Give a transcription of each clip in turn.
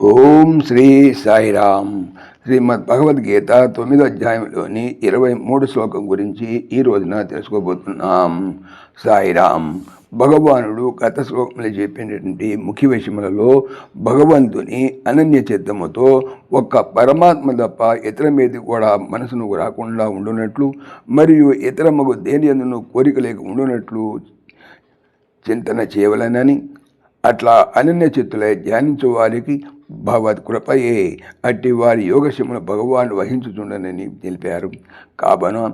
ఓం శ్రీ సాయిరామ్ శ్రీమద్ భగవద్గీత తొమ్మిదో అధ్యాయంలోని ఇరవై మూడు శ్లోకం గురించి ఈ రోజున తెలుసుకోబోతున్నాం. సాయిరామ్ భగవానుడు గత శ్లోకంలో చెప్పినటువంటి ముఖ్య విషయములలో భగవంతుని అనన్య చిత్తముతో ఒక్క పరమాత్మ తప్ప ఇతర మీద కూడా మనసును రాకుండా ఉండునట్లు మరియు ఇతర మగు దేని ఎందును కోరిక లేక ఉండునట్లు చింతన చేయవలనని అట్లా అనన్య చిత్తులై ధ్యానించు వారికి భగవత్ కృపయే. అట్టి వారి యోగశమును భగవాన్ వహించుచుండనని తెలిపారు. కాబన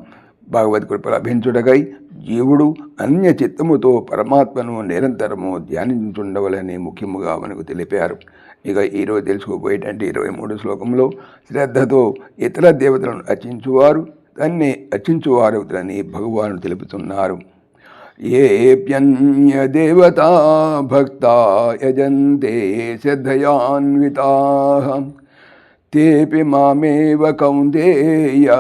భగవత్ కృప లభించుటకై జీవుడు అన్య చిత్తముతో పరమాత్మను నిరంతరము ధ్యానించుండవలని ముఖ్యముగా మనకు తెలిపారు. ఇక ఈరోజు తెలుసుకోబోయేటంటే ఇరవై మూడు శ్లోకంలో శ్రద్ధతో ఇతర దేవతలను అర్చించువారు దాన్ని అని భగవాను తెలుపుతున్నారు. ఏప్యన్యదేవతా भक्ता యజంతే శ్రద్ధయాన్వితా తేపి మామేవ కౌందేయ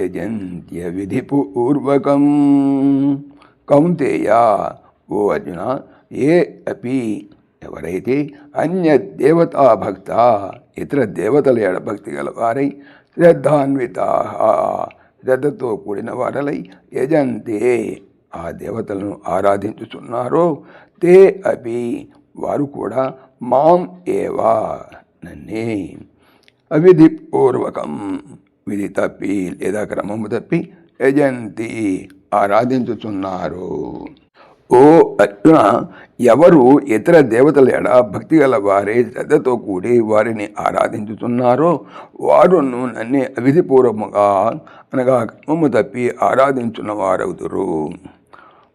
యజంత్య విధిపూర్వకం కౌంతేయ ఓ అర్జున ఏ అపి ఎవరైతే అన్య దేవతా భక్త ఇతర దేవతల ఎడ భక్తి గలవారై శ్రద్ధాన్విత। శ్రద్ధతో కూడిన వారలై యజంతే ఆ దేవతలను ఆరాధించుచున్నారో తే అపి వారు కూడా మాం ఏవా నన్నే. అవిధిపూర్వకం విధి తప్పి లేదా క్రమము తప్పి యజంతి ఆరాధించుచున్నారు. ఓ అర్జున ఎవరు ఇతర దేవతల ఎడ భక్తి గల వారే శ్రద్ధతో కూడి వారిని ఆరాధించుతున్నారో వారును నన్నే అవిధిపూర్వముగా అనగా క్రమము తప్పి ఆరాధించున్న వారవుతురు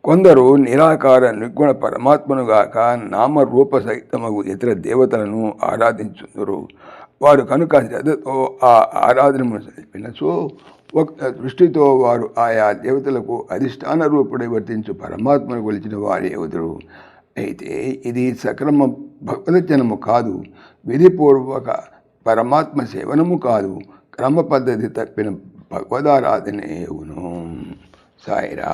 కొందరు నిరాకార నిర్గుణ పరమాత్మనుగాక నామరూప సహితమగు ఇతర దేవతలను ఆరాధించుందరు. వారు కనుక శ్రద్ధతో ఆ ఆరాధనను తెలిపినచో ఒక దృష్టితో వారు ఆయా దేవతలకు అధిష్టాన రూపుడై వర్తించు పరమాత్మను కొలిచిన వారే ఎదురు అయితే ఇది సక్రమ భగవదజనము కాదు విధిపూర్వక పరమాత్మ సేవనము కాదు క్రమ పద్ధతి తప్పిన భగవదారాధనే అవును సాయిరా